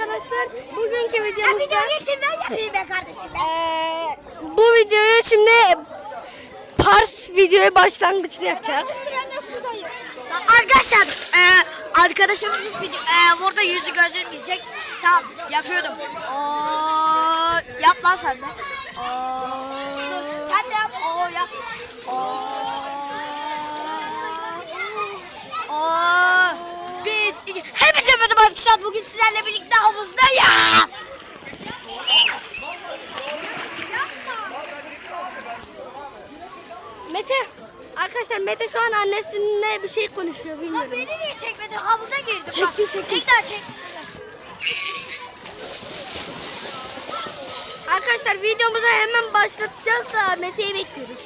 arkadaşlar. Bugünkü videomuzda geçin ben yapayım be kardeşim. eee, bu videoyu şimdi Pars videoyu. Sırada sudayım. Arkadaşlar e, arkadaşımızın video, e, burada yüzü gözükmeyecek. Tamam yapıyordum. Oo, yap lan sen de. Oo, dur, sen de yap. Oo yap. Oo, bir, iki. Hepinize merhaba arkadaşlar. Bugün sizlerle birlikte havuzdayız. Mete, arkadaşlar Mete şu an annesinle bir şey konuşuyor Lan bilmiyorum. beni niye çekmedin? Havuza girdim. Çektim, Bak, çektim. Tekrar çek. Arkadaşlar videomuza hemen başlatacağız da Mete'yi bekliyoruz.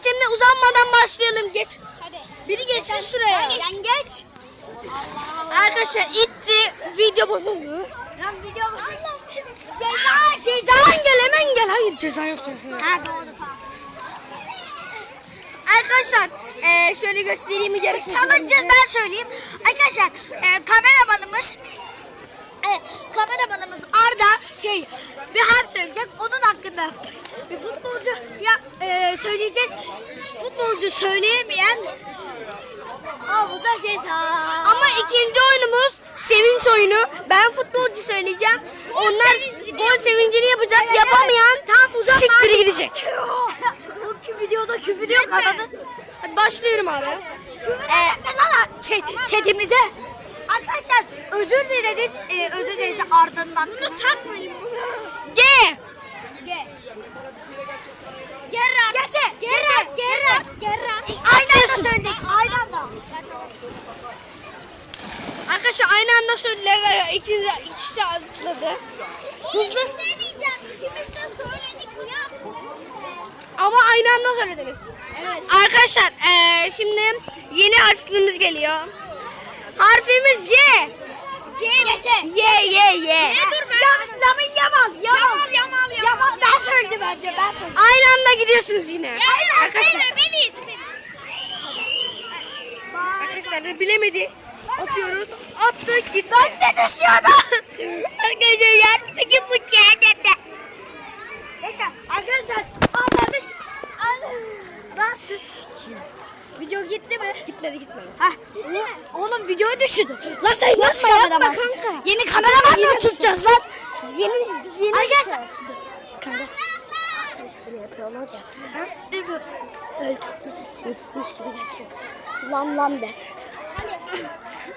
Arkadaşlar şimdi uzanmadan başlayalım. Geç. Hadi. Biri geçsin şuraya. Sen geç. Arkadaşlar itti. Video bozuldu. Lan video musun? Ceza ceza. Hemen gel hemen gel. Hayır ceza yok ceza. Ha doğru. Arkadaşlar eee, şöyle göstereyim mi yarışmacılarımızı? Challenge'ı ben söyleyeyim. Arkadaşlar e, kameramanımız e, kameramanımız Arda şey bir harf söyleyecek. Onun hakkında bir futbolcu ya e, söyleyeceğiz. Futbolcu söyleyemeyen havuza ceza. Ama ikinci oyunumuz sevinç oyunu. Ben futbolcu söyleyeceğim. Onlar gol sevincini yapacak. Evet, Yapamayan evet. Tam uzatma. siktir gidecek. o videoda küfür yok anladın? Hadi başlıyorum abi. Küfür etme lan chatimize. Arkadaşlar özür dileriz. E, özür dileriz Arda'ndan. Bunu takmayın G. Gel. Gerard. Gete. Gerard. Gete. Gerard. Gete. Gerard. Aynı anda söyledik. Aynı anda. Arkadaşlar aynı anda söylediler. İkisi, ikisi atladı. Hızlı. şey ya. Ama aynı anda söylediniz. Evet. Arkadaşlar eee, şimdi yeni harfimiz geliyor. Harfimiz Y. Gete. Y Y Y. Dur Lamin Yamal. Yamal. Yamal, Yamal. Yamal. Ben söyledim bence. Ben söyledim. Aynı anda gidiyorsunuz yine. Arkadaşlar. beni Arkadaşlar bilemedi. Atıyoruz. Attık gitti. Ben de düşüyordum. Arkadaşlar yerdeki bu. Neyse arkadaşlar. Lan Video gitti mi? Gitmedi gitmedi. Hah, oğlum videoyu düşürdü. Lan sen nasıl Yapma, kameraman? yapma kanka. Yeni kameraman Yeni mı bir şey. tutacağız lan? Yeni yeni Arkadaşlar. Kanka. Teşekkür yapıyorlar ya. Değil mi? Seni tutmuş gibi gözüküyor. Lan lan be.